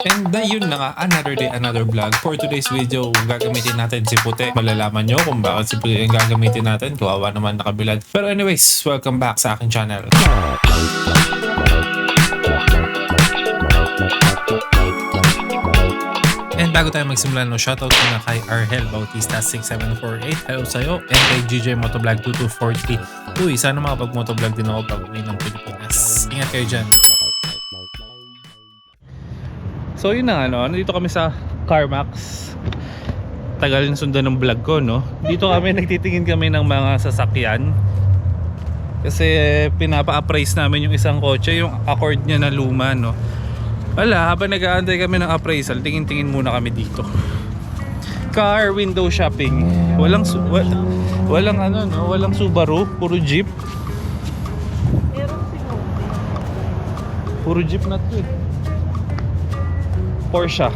And na yun na nga, another day, another vlog. For today's video, gagamitin natin si Puti. Malalaman nyo kung bakit si Puti ang gagamitin natin. Kawawa naman nakabilad. Pero anyways, welcome back sa aking channel. And bago tayo magsimula, no, shoutout muna kay Arhel Bautista 6748. Hello sa'yo. And kay GJ Motovlog 2240. Uy, sana makapag-motovlog din ako pag uwi ng Pilipinas. Ingat kayo dyan. So yun na nga, no? Nandito kami sa CarMax. Tagal yung sundan ng vlog ko, no? Dito kami, nagtitingin kami ng mga sasakyan. Kasi pinapa-appraise namin yung isang kotse, yung Accord niya na luma, no? Wala, habang nag-aantay kami ng appraisal, tingin-tingin muna kami dito. Car window shopping. Walang su- wa- walang ano no, walang Subaru, puro Jeep. Puro Jeep na to. eh. Porsche.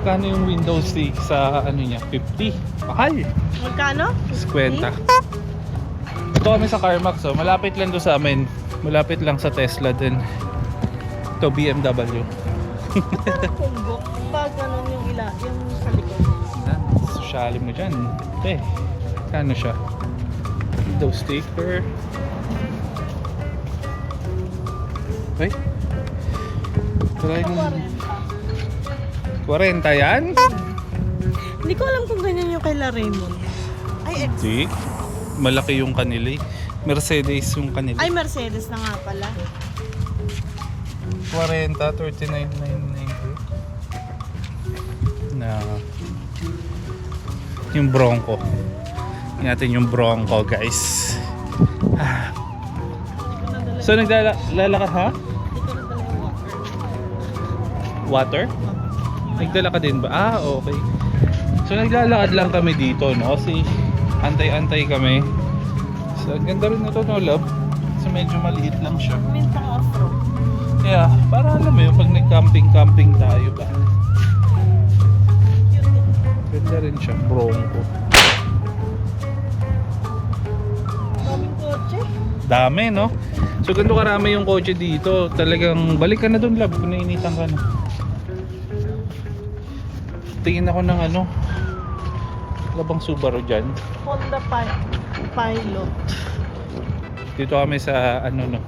Kano yung window stick sa ano niya? 50. Mahal. Magkano? 50. Ito kami sa CarMax oh. Malapit lang to sa amin. Malapit lang sa Tesla din. Ito BMW. Kumbok. Pag ganun yung ila, yung sa likod. Yan, Sosyali mo dyan. Eh, kano siya? Window sticker. Ay. Try mo. 40. 40 yan? Hindi ko alam kung ganyan yung kay La Raymond. Ay, ex. Hindi. Malaki yung kanila eh. Mercedes yung kanila. Ay, Mercedes na nga pala. 40, 39,990. Na yung Bronco. Tingnan natin yung Bronco, guys. Ah. So naglalakad ha? Water? Nagdala ka din ba? Ah, okay. So naglalakad lang kami dito, no? Kasi antay-antay kami. So ganda rin ito, no, love? So medyo maliit lang siya. Mintang off-road. Kaya, para alam mo yun, pag nag-camping-camping tayo ba? Ganda rin siya, Bronco. Daming kotse. Dami, no? So, ganito karami yung kotse dito. Talagang, balik ka na dun, love, kung nainitan ka na. Tingin ako ng ano, labang Subaru dyan. Honda Pi- Pilot. Dito kami sa, ano, no?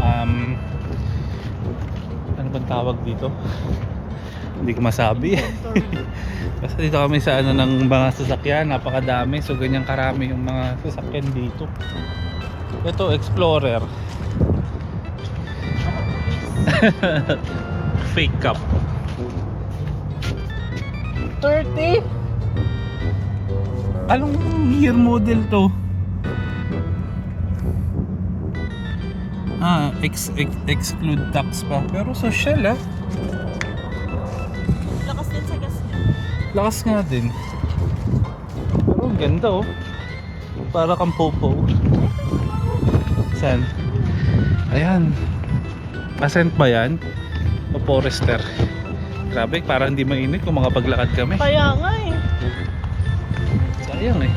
Um, ano bang tawag dito? Hindi ko masabi. Basta dito kami sa ano ng mga sasakyan, napakadami. So ganyan karami yung mga sasakyan dito. Ito, Explorer. Fake cup. 30? Anong year model to? Ah, ex, ex, exclude tax pa. Pero social ah. Lakas din sa gas niya. Lakas nga din. Pero ang ganda oh. Para kang popo. Saan? Ayan. Ascent ba yan? O Forester? Grabe, parang hindi mainit kung makapaglakad kami. Kaya nga eh. Sayang eh.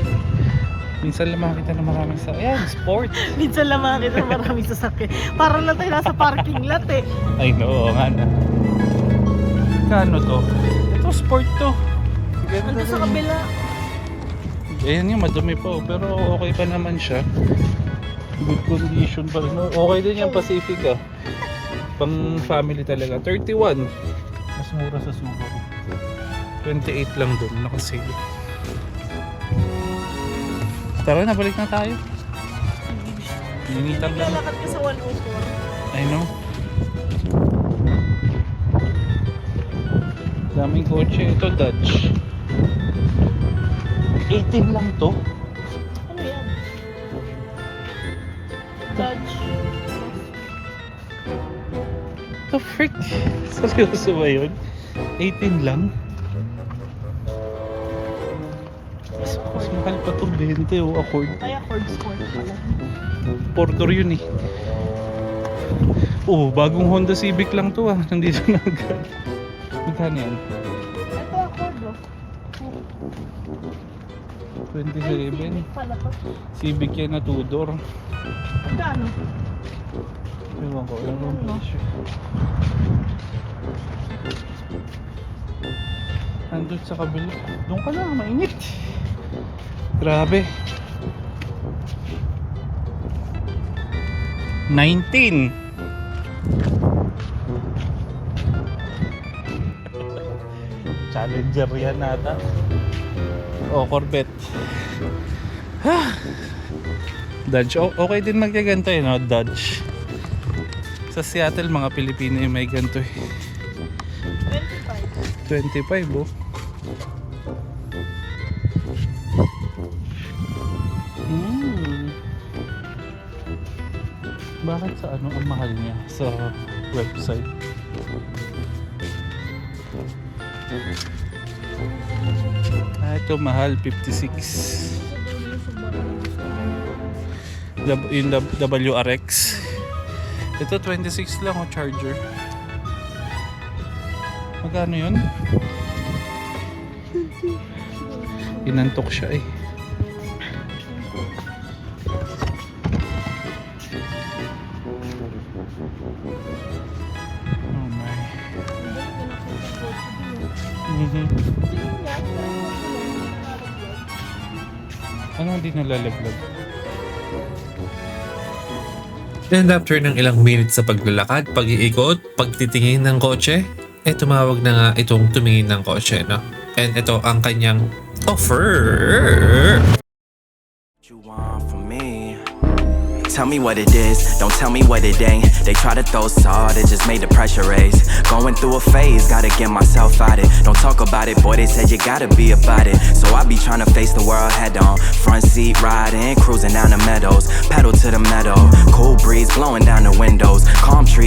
Minsan lang makakita ng maraming sa... Ayan, sport. Minsan lang makakita ng maraming sasakyan. Parang lang tayo nasa parking lot eh. Ay no, oo nga na. Kano to? Ito, sport to. Ganda Ando sa rin. kabila. Ayan yung madumi pa oh, pero okay pa naman siya. Good condition pa rin. Okay din yung Pacific ah. Pang family talaga. 31. Mas mura sa Subaru. 28 lang doon. Nakasale. Tara na, balik na tayo. Ninitan lang. Naglalakad ka sa 104. I know. Daming kotse. Ito, Dodge. 18 lang to. The frick? Seryoso ba yun? 18 lang? Mas, mas mahal pa to 20 o Accord. Kaya Ford Sport pala. Porter yun eh. Oh, bagong Honda Civic lang to ah. Nandito na agad. Magkano yan? Ito Accord oh. 27. Civic pala to. Civic yan na 2 door. Magkano? Ewan ko, ilan ang presyo. Andun sa kabila. Doon ka na, mainit. Grabe. 19. Challenger yan nata. O, Corvette. Dodge. Okay din magkaganto eh, no? Dodge. Sa Seattle, mga Pilipino yung may ganito eh. 25. 25 oh. Hmm. Bakit sa ano ang mahal niya sa website? Ah, ito mahal 56. W- yung WRX. Ito 26 lang oh charger. Magkano yun? Inantok siya eh. Oh my. Mhm. Ano hindi nalalaglag? And after ng ilang minutes sa paglalakad, pag-iikot, pagtitingin ng kotse, eh tumawag na nga itong tumingin ng kotse, no? And ito ang kanyang offer. Tell me what it is, don't tell me what it ain't. They try to throw salt, it just made the pressure raise. Going through a phase, gotta get myself out of it. Don't talk about it, boy, they said you gotta be about it. So I be trying to face the world head on. Front seat riding, cruising down the meadows. Pedal to the meadow, cool breeze blowing down the windows. Calm trees